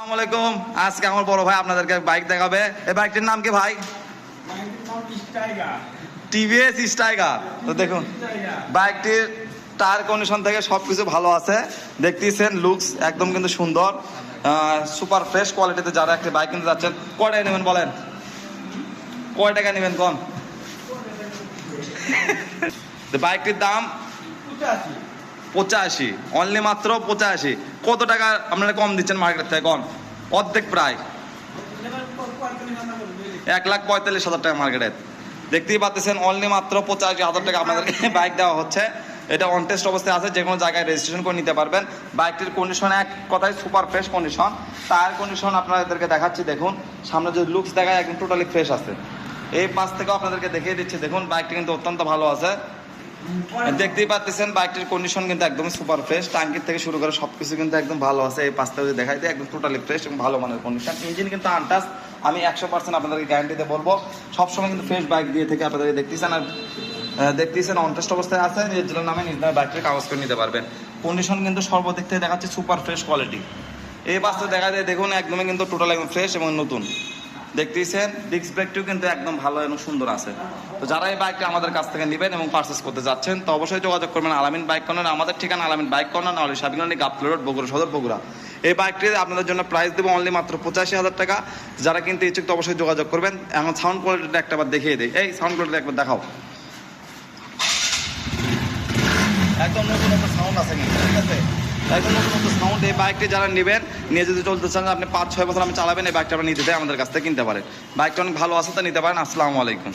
আসসালামু আলাইকুম। আজকে আমার বড় ভাই আপনাদেরকে বাইক দেখাবে। এই বাইকটির নাম কি ভাই? টিভিএস স্টাইগার তো দেখুন বাইকটির টায়ার কন্ডিশন থেকে সব কিছু ভালো আছে। দেখতেছেন লুকস একদম কিন্তু সুন্দর। সুপার ফ্রেশ কোয়ালিটিতে যারা একটি বাইক কিনতে যাচ্ছেন কয় টাকা নেবেন বলেন? কয় টাকা নেবেন কম বাইকটির দাম? পঁচাশি। অনলি মাত্র পঁচাশি। কত টাকা আপনারা কম দিচ্ছেন মার্কেট থেকে? কম। অর্ধেক প্রায়। এক লাখ পঁয়তাল্লিশ হাজার টাকা মার্কেটে দেখতেই পাচ্ছেন অনলি মাত্র পঁচাশি হাজার টাকা আপনাদেরকে বাইক দেওয়া হচ্ছে। এটা অন টেস্ট অবস্থায় আছে, যে কোনো জায়গায় রেজিস্ট্রেশন করে নিতে পারবেন। বাইকটির কন্ডিশন এক কথায় super fresh condition tyre condition আপনাদেরকে দেখাচ্ছি, দেখুন। সামনে যে লুকস দেখায়, একদম টোটালি ফ্রেশ আছে। এই পাশ থেকেও আপনাদেরকে দেখিয়ে দিচ্ছি, দেখুন বাইকটি কিন্তু অত্যন্ত ভালো আছে। দেখতেই পাচ্ছেন বাইকটির কন্ডিশন কিন্তু একদম সুপার ফ্রেশ টাঙ্কির থেকে শুরু করে সবকিছু কিন্তু একদম ভালো আছে। এই পাঁচটা যদি দেখাই একদম টোটালি ফ্রেশ এবং ভালো মানের কন্ডিশন ইঞ্জিন কিন্তু আনটাস আমি একশো পার্সেন্ট আপনাদেরকে গ্যারান্টিতে বলব, সবসময় কিন্তু ফ্রেশ বাইক দিয়ে থেকে আপনাদেরকে দেখতেছেন। আর দেখতেছেন অনটেস্ট অবস্থায় আছে নিজের নামে নিজ নামে বাইকটির কাগজ করে নিতে পারবেন। কন্ডিশন কিন্তু সর্বদিক থেকে দেখাচ্ছে সুপার ফ্রেশ কোয়ালিটি এই বাসটা দেখা যায় দেখুন, একদমই কিন্তু টোটাল একদম ফ্রেশ এবং নতুন। দেখতেইছেন ডিস্ক ব্রেকটিও কিন্তু একদম ভালো এবং সুন্দর আছে। তো যারা এই বাইকটা আমাদের কাছ থেকে নেবেন এবং পারচেস করতে যাচ্ছেন, তো অবশ্যই যোগাযোগ করবেন আলামিন বাইক কর্নার আমাদের ঠিকানা আলামিন বাইক কর্নার নাহলে সাবিনানি গাবতলা রোড বগুড়া সদর, বগুড়া। এই বাইকটি আপনাদের জন্য প্রাইস দেবো অনলি মাত্র পঁচাশি হাজার টাকা। যারা কিন্তু ইচ্ছুক তো অবশ্যই যোগাযোগ করবেন। এখন সাউন্ড কোয়ালিটিটা একটা বার দেখিয়ে দিই। এই সাউন্ড কোয়ালিটি একবার দেখাও। একদম নতুন একটা সাউন্ড আছে কিন্তু, ঠিক আছে? একদম জন্য সমস্ত সাউন্ড এই বাইকটি যারা নেবেন, নিয়ে যদি চলতে চান, আপনি পাঁচ ছয় বছর আমি চালাবেন, এই বাইকটা আপনি নিতে চাই আমাদের কাছ থেকে কিনতে পারেন। বাইকটা অনেক ভালো আছে, তা নিতে পারেন। আসসালামু আলাইকুম।